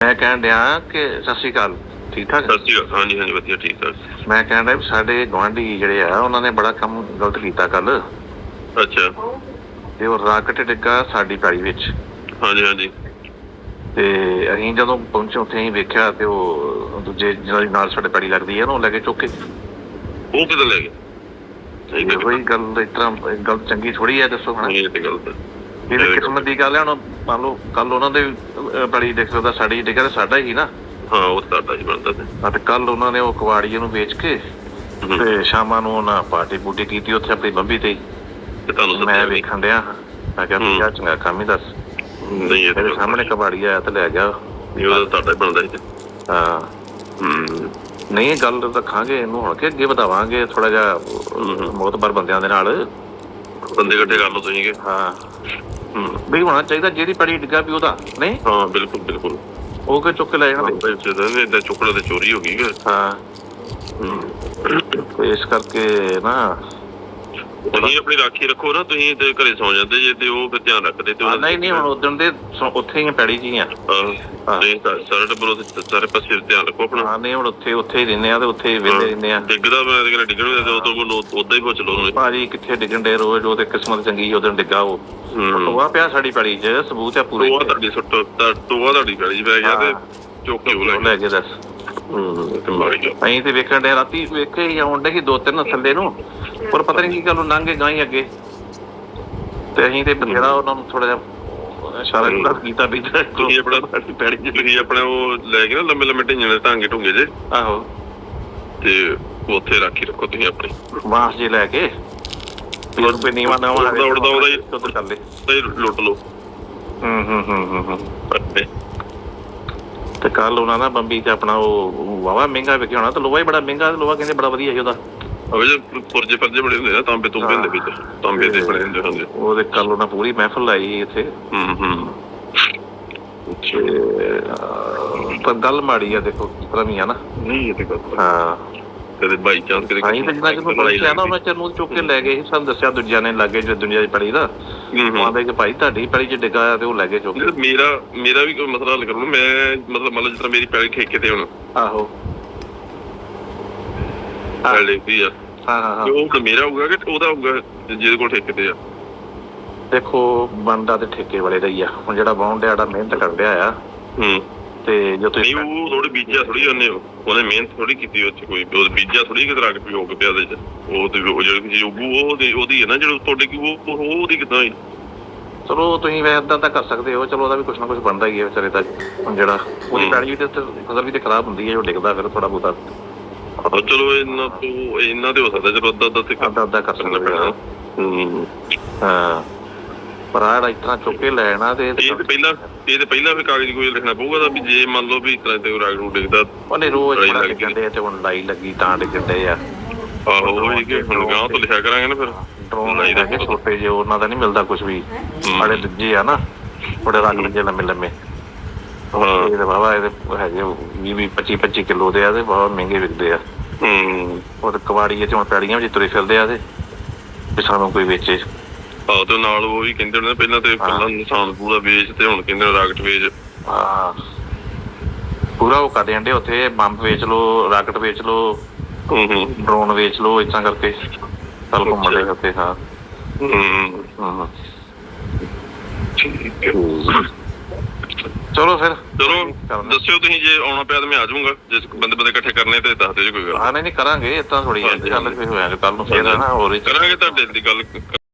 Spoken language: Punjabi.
ਮੈਂ ਕਹਿਣ ਡਿਆ ਕਿ ਸਤਿ ਸ਼੍ਰੀ ਅਕਾਲ। ਠੀਕ ਠਾਕ? ਸਤਿ ਸ਼੍ਰੀ ਅਕਾਲ। ਹਾਂਜੀ ਹਾਂਜੀ ਵਧੀਆ ਠੀਕ ਠਾਕ। ਮੈਂ ਕਹਿਣ ਡਿਆ ਵੀ ਸਾਡੇ ਗੁਆਂਢੀ ਜਿਹੜੇ ਆ ਉਹਨਾਂ ਨੇ ਬੜਾ ਕੰਮ ਗਲਤ ਕੀਤਾ ਕੱਲ ਅੱਛਾ। ਤੇ ਉਹ ਰਾਕਟ ਡਿੱਗਾ ਸਾਡੀ ਪੈੜੀ ਵਿੱਚ। ਹਾਂਜੀ ਹਾਂਜੀ। ਤੇ ਅਸੀਂ ਜਦੋਂ ਪਹੁੰਚੇ ਉੱਥੇ ਅਸੀਂ ਵੇਖਿਆ ਤੇ ਉਹ ਦੂਜੇ ਜਿਹਨਾਂ ਦੀ ਨਾਲ ਸਾਡੇ ਪੈੜੀ ਲੱਗਦੀ ਹੈ ਨਾ ਉਹ ਲੈ ਕੇ ਚੁੱਕ ਕੇ। ਉਹ ਕਿੱਥੇ ਲੈ ਗਏ? ਤੇ ਉਹੀ ਗੱਲ ਇਹ ਗੱਲ ਚੰਗੀ ਥੋੜੀ ਹੈ ਦੱਸੋ ਹੁਣ। ਇਹ ਤੇ ਗੱਲ ਤਾਂ ਇਹਦੇ ਕਿਸਮਤ ਦੀ ਗੱਲ ਹੈ ਹੁਣ ਮੰਨ ਲਓ ਕੱਲ ਉਹਨਾਂ ਦੇ ਪੈੜੀ ਡਿੱਗ ਸਕਦਾ ਸਾਡੀ ਡਿੱਗਾ ਤੇ ਸਾਡਾ ਹੀ ਨਾ। ਹਾਂ ਉਹ ਤੁਹਾਡਾ ਹੀ ਬਣਦਾ ਤੇ। ਅਤੇ ਕੱਲ ਉਹਨਾਂ ਨੇ ਉਹ ਕਵਾੜੀਏ ਨੂੰ ਵੇਚ ਕੇ ਤੇ ਸ਼ਾਮਾਂ ਨੂੰ ਉਹਨਾਂ ਪਾਰਟੀ ਪੂਟੀ ਕੀਤੀ ਉੱਥੇ ਆਪਣੀ ਬੰਬੀ ਤੇ। ਤੇ ਤੁਹਾਨੂੰ ਮੈਂ ਵੇਖਣ ਡਿਆ ਮੈਂ ਕਿਹਾ ਵੀ। ਆਹ ਚੰਗਾ ਕੰਮ ਹੀ ਦੱਸ। ਨਹੀਂ ਇਹ ਤੇ ਸਾਹਮਣੇ ਕਬਾੜੀ ਆਇਆ ਤੇ ਲੈ ਗਿਆ। ਨਹੀਂ ਉਹਦਾ ਤੁਹਾਡਾ ਹੀ ਬਣਦਾ ਸੀ ਤੇ। ਹਾਂ। ਹੂੰ। ਨਹੀਂ ਇਹ ਗੱਲ ਰੱਖਾਂਗੇ ਇਹਨੂੰ ਹੁਣ ਕਿ ਅੱਗੇ ਵਧਾਵਾਂਗੇ ਥੋੜਾ ਜਿਹਾ। ਮੋਤਬਰ ਬੰਦਿਆਂ ਦੇ ਨਾਲ। ਬੰਦੇ ਇਕੱਠੇ ਕਰ ਲਓ ਤੁਸੀਂ ਕਿ। ਹਾਂ। ਹੂੰ। ਵੀ ਹੋਣਾ ਚਾਹੀਦਾ ਜਿਹੜੀ ਪੜੀ ਡਿੱਗਾ ਵੀ ਉਹਦਾ ਨਹੀਂ? ਹਾਂ ਬਿਲਕੁਲ ਬਿਲਕੁਲ। ਉਹ ਕਿ ਚੁੱਕ ਕੇ ਲੈ ਜਾਣਾ। ਜਦੋਂ ਨੇ ਇਦਾਂ ਚੁੱਕੜਾ ਤੇ ਚੋਰੀ ਹੋ ਗਈ ਹਾਂ। ਹੂੰ। ਤੇ ਇਸ ਕਰਕੇ ਨਾ ਤੁਸੀਂ ਆਪਣੀ ਰਾਖੀ ਰੱਖੋ ਨਾ ਤੁਸੀਂ ਤੇ ਘਰੇ ਸੌ ਜਾਂਦੇ ਜੇ ਤੇ ਉਹ ਫਿਰ ਧਿਆਨ ਰੱਖਦੇ ਤੇ ਨਹੀਂ ਨਹੀਂ ਹੁਣ ਉਦੋਂ ਦੇ ਉੱਥੇ ਹੀ ਪੈੜੀ ਜੀ ਆ। ਹਾਂ ਨਹੀਂ ਸਾਰੇ ਟੱਬਰ ਤੇ ਸਾਰੇ ਪਾਸੇ ਧਿਆਨ ਰੱਖੋ ਆਪਣਾ। ਹਾਂ ਨਹੀਂ ਹੁਣ ਉੱਥੇ ਉੱਥੇ ਹੀ ਰਹਿੰਦੇ ਆ ਤੇ ਉੱਥੇ ਹੀ ਵਿਹਲੇ ਰਹਿੰਦੇ ਆ। ਡਿੱਗਦਾ ਮੈਂ ਤੇ ਕਹਿੰਦਾ ਡਿੱਗਣ ਦੇ ਉਦੋਂ ਕੋਲ ਉਦਾਂ ਹੀ ਪੁੱਛ ਲਓ ਭਾਜੀ ਕਿੱਥੇ ਡਿੱਗਣ ਦੇ ਰੋਜ਼ ਉਹ ਤੇ ਕਿਸਮਤ ਚੰਗੀ ਉਦੋਂ ਡਿੱਗਾ ਉਹ। ਟੋਆ ਪਿਆ ਸਾਡੀ ਪੈੜੀ 'ਚ ਸਬੂਤ ਆ ਪੂਰੇ। ਟੋਆ ਤੁਹਾਡੀ ਸੁੱਟ ਟੋਆ ਤੁਹਾਡੀ ਗਲੀ 'ਚ ਪੈ ਗਿਆ ਤੇ। ਚੁੱਕ ਕੇ ਲੈ ਕੇ ਦੱਸ। ਅਸੀਂ ਤੇ ਵੇਖਣ ਦੇ ਰਾਤੀ ਵੇਖੇ ਹੀ ਆਉਣ ਡੇ ਸੀ ਦੋ ਤਿੰਨ ਥੱਲੇ ਨੂੰ ਪਰ ਪਤਾ ਨਹੀਂ ਕੀ ਗੱਲ ਲੰਘ ਗਾਂ ਹੀ ਅੱਗੇ। ਤੇ ਅਸੀਂ ਤੇ ਬਥੇਰਾ ਉਹਨਾਂ ਨੂੰ ਥੋੜਾ ਜਿਹਾ ਇਸ਼ਾਰਾ ਹਮ। ਕੀਤਾ ਵੀ ਤੁਸੀਂ ਆਪਣਾ ਪੈੜੀ ਤੁਸੀਂ ਆਪਣਾ ਉਹ ਲੈ ਕੇ ਨਾ ਲੰਮੇ ਲੰਮੇ ਢਿੰਗੇ ਦੇ ਟਾਂਗੇ ਢੁੰਗੇ ਜੇ। ਆਹੋ। ਤੇ ਉੱਥੇ ਰਾਖੀ ਰੱਖੋ ਤੁਸੀਂ ਆਪਣੀ। ਬਾਂਸ ਜੇ ਲੈ ਕੇ ਫਿਰ ਕੋਈ ਨੀਵਾ ਨਾ ਉੜਦਾ ਉੜਦਾ ਉਹਦਾ ਹੀ ਚੱਲੇ ਤੇ ਲੁੱਟ ਲਓ। ਹੂੰ ਹੂੰ ਹੂੰ ਹੂੰ ਤੇ ਕੱਲ ਉਹਨਾਂ ਦਾ ਬੰਬੀ ਤੇ ਆਪਣਾ ਉਹ ਵਾਵਾ ਮਹਿੰਗਾ ਵਿਕਿਆ ਹੋਣਾ ਤੇ ਲੋਹਾ ਹੀ ਬੜਾ ਮਹਿੰਗਾ ਤੇ ਲੋਹਾ ਕਹਿੰਦੇ ਬੜਾ ਵਧੀਆ ਸੀ ਉਹਦਾ। ਅਵੇ ਜੇ ਪੁਰਜੇ ਪਰਜੇ ਬੜੇ ਹੁੰਦੇ ਨਾ ਤਾਂਬੇ ਤੁੰਬੇ ਹੁੰਦੇ ਵਿੱਚ ਤਾਂਬੇ ਦੇ ਬਣੇ ਹੁੰਦੇ ਹੁੰਦੇ ਉਹਦੇ ਕੱਲ ਉਹਨਾਂ ਪੂਰੀ ਮਹਿਫਲ ਲਾਈ ਇੱਥੇ। ਹੂੰ ਹੂੰ। ਪਰ ਗੱਲ ਮਾੜੀ ਆ ਦੇਖੋ ਭਰਮੀ ਆ ਨਾ। ਨਹੀਂ ਇਹ ਤੇ ਗੱਲ ਹਾਂ। ਕਦੇ ਬਾਈ ਚਾਂਸ ਕਦੇ ਸਾਈਂ ਤੇ ਜਿੰਨਾ ਨਾ ਉਹਨਾਂ ਚਿਰ ਨੂੰ ਚੁੱਕ ਕੇ ਲੈ ਗਏ ਸੀ ਸਾਨੂੰ ਦੱਸਿਆ ਦੂਜਿਆਂ ਨੇ ਲੱਗੇ ਜੋ ਦੁਨੀਆ ਦੀ ਪੜੀ ਦਾ। ਆਂਦੇ ਕਿ ਭਾਈ ਤੁਹਾਡੀ ਪੜੀ 'ਚ ਡਿੱਗਾ ਆ ਤੇ ਉਹ ਲੈ ਗਏ ਚੁੱਕ ਕੇ। ਮੇਰਾ ਮੇਰਾ ਵੀ ਕੋਈ ਮਸਲਾ ਹੱਲ ਕਰੋ ਮੈਂ ਮਤਲਬ ਮੰਨ ਲਓ ਜਿਸ ਤਰ੍ਹਾਂ ਮੇਰੀ ਪੈਲੀ ਠੇਕੇ ਤੇ ਹੁਣ। ਆਹੋ। ਪੈਲੀ ਦੀ ਆ। ਹਾਂ ਹਾਂ ਉਹ ਤਾਂ ਮੇਰਾ ਹੋਊਗਾ ਕਿ ਉਹਦਾ ਹੋਊਗਾ ਜਿਹਦੇ ਕੋਲ ਠੇਕੇ ਤੇ ਆ। ਦੇਖੋ ਬੰਦਾ ਤੇ ਠੇਕੇ ਵਾਲੇ ਦਾ ਹੀ ਆ। ਹੁਣ ਜਿਹੜਾ ਬਾਉਂਡ ਜਿਹੜਾ ਮਿਹਨਤ ਕਰ ਰਿਹਾ ਆ। ਹੂੰ। ਤੇ ਜੋ ਨਹੀਂ ਤੁਸੀਂ ਉਹ ਥੋੜੀ ਬੀਜਿਆ ਥੋੜੀ ਉਹਨੇ ਉਹਨੇ ਮਿਹਨਤ ਥੋੜੀ ਕੀਤੀ ਉਹ ਚ ਕੋਈ। ਉਹ ਬੀਜਿਆ ਥੋੜੀ ਕਿਤੇ ਰੱਖ ਪਿਓ ਕੇ ਪਿਆ ਦੇ ਚ। ਉਹ ਤੇ ਉਹ ਜਿਹੜੀ ਚੀਜ਼ ਉੱਗੂ ਉਹ ਦੀ ਉਹਦੀ ਹੈ ਨਾ ਜਿਹੜੀ ਤੁਹਾਡੇ ਕੀ ਉਹ ਉਹ- ਉਹਦੀ ਕਿਦਾਂ ਹੈ ਚਲੋ ਤੁਸੀਂ ਵੈਸੇ ਤਾਂ ਕਰ ਸਕਦੇ ਹੋ। ਚਲੋ ਉਹਦਾ ਵੀ ਕੁਝ ਨਾ ਕੁਝ ਬਣਦਾ ਹੀ ਹੈ ਵਿਚਾਰੇ ਦਾ। ਹੁਣ ਜਿਹੜਾ ਉਹਦੀ ਹੂੰ। ਪੈੜੀ ਵੀ ਤੇ ਉੱਤੇ ਫਸਲ ਵੀ ਤੇ ਖਰਾਬ ਹੁੰਦੀ ਹੈ ਜੋ ਡਿੱਗਦਾ ਫਿਰ ਥੋੜਾ ਬਹੁਤਾ। ਆਹੋ ਚਲੋ ਇਹਨਾਂ ਤੋਂ ਇਹਨਾਂ ਦੇ ਹੋ ਸਕਦਾ ਚਲੋ ਅੱਧਾ ਅੱਧਾ ਤੇ ਅੱਧਾ ਅੱਧਾ ਕਰ ਸਕਦੇ ਹਾਂ। ਹੂੰ। ਹਾਂ। ਪਰ ਆਹ ਜਿਹੜਾ ਇਤਨਾ ਚੁੱਕ ਕੇ ਲੈਣਾ ਤੇ ਇਹ ਤੇ ਪਹਿਲਾਂ ਇਹ ਤੇ ਪਹਿਲਾਂ ਵੀ ਕਾਗਜ਼ ਕੋਈ ਲਿਖਣਾ ਪਊਗਾ ਤਾਂ ਵੀ ਜੇ ਮੰਨ ਲਓ ਵੀ ਇਸ ਤਰ੍ਹਾਂ ਤੇ ਰਾਗ ਰੂ ਡਿੱਗਦਾ ਉਹਨੇ ਰੋਜ਼ ਬੜਾ ਲੱਗ। ਡਿੱਗਦੇ ਆ ਤੇ ਹੁਣ ਲਾਈ ਲੱਗੀ ਤਾਂ ਡਿੱਗਦੇ ਆ। ਆਹੋ ਉਹ ਹੀ ਕਿ ਹੁਣ ਗਾਂ ਤੋਂ ਲਿਖਿਆ ਕਰਾਂਗੇ ਨਾ ਫਿਰ। ਡਰੋਨ ਲੜਾਈ ਲੈ ਦਾ ਕੇ ਛੋਟੇ ਜਿਹੇ ਉਹਨਾਂ ਦਾ ਨਹੀਂ ਮਿਲਦਾ ਕੁਝ ਵੀ। ਬੜੇ ਦੂਜੇ ਆ ਨਾ ਬੜੇ ਰੰਗ ਦੇ ਲੰਮੇ ਲੰਮੇ ਹਾਂ। ਇਹ ਤੇ ਬਾਬਾ ਇਹਦੇ ਹੈਗੇ 20 20 25 25 ਕਿਲੋ ਦੇ ਆ ਤੇ ਬਹੁਤ ਮਹਿੰਗੇ ਵਿਕਦੇ ਆ। ਹੂੰ। ਉਹ ਤੇ ਕਵਾੜੀ ਤੇ ਹੁਣ ਪੈੜੀਆਂ ਵਿੱਚ ਤੁਰੇ ਫਿਰਦੇ ਆ ਤੇ ਸਾਨੂੰ ਕੋਈ ਵੇਚੇ। ਆਹੋ ਤੇ ਨਾਲ ਉਹ ਵੀ ਕਹਿੰਦੇ ਹੁੰਦੇ ਨੇ ਪਹਿਲਾਂ ਤੇ ਪਹਿਲਾਂ ਨਿਸ਼ਾਨ ਪੂਰਾ ਵੇਚ ਤੇ ਹੁਣ ਕਹਿੰਦੇ ਨੇ ਰਾਕਟ ਵੇਚ। ਹਾਂ। ਪੂਰਾ ਉਹ ਕਰਦੇ ਅੰਡੇ ਉੱਥੇ ਬੰਬ ਵੇਚ ਲੋ ਰਾਕਟ ਵੇਚ ਲੋ ਹੂੰ ਹੂੰ। ਡਰੋਨ ਵੇਚ ਲੋ ਇਦਾਂ ਕਰਕੇ। ਚੱਲ ਘੁੰਮਦੇ ਉੱਥੇ ਹਾਂ। ਹੂੰ ਚਲੋ ਫਿਰ। ਚਲੋ। ਦੱਸਿਓ ਤੁਸੀਂ ਜੇ ਆਉਣਾ ਪਿਆ ਤਾਂ ਮੈਂ ਆ ਜਾਊਂਗਾ। ਜੇ ਬੰਦੇ ਬੰਦੇ ਇਕੱਠੇ ਕਰਨੇ ਤੇ ਦੱਸ ਦਿਓ ਜੀ ਕੋਈ ਗੱਲ ਹਾਂ ਨਹੀਂ ਨਹੀਂ ਕਰਾਂਗੇ। ਇਦਾਂ ਥੋੜੀ ਗੱਲ ਕੋਈ ਹੋਇਆ ਕੱਲ ਨੂੰ ਫੇਰ ਨਾ ਹੋਰ ਕਰਾਂਗੇ ਤੁਹਾਡੇ ਦੀ ਗੱਲ।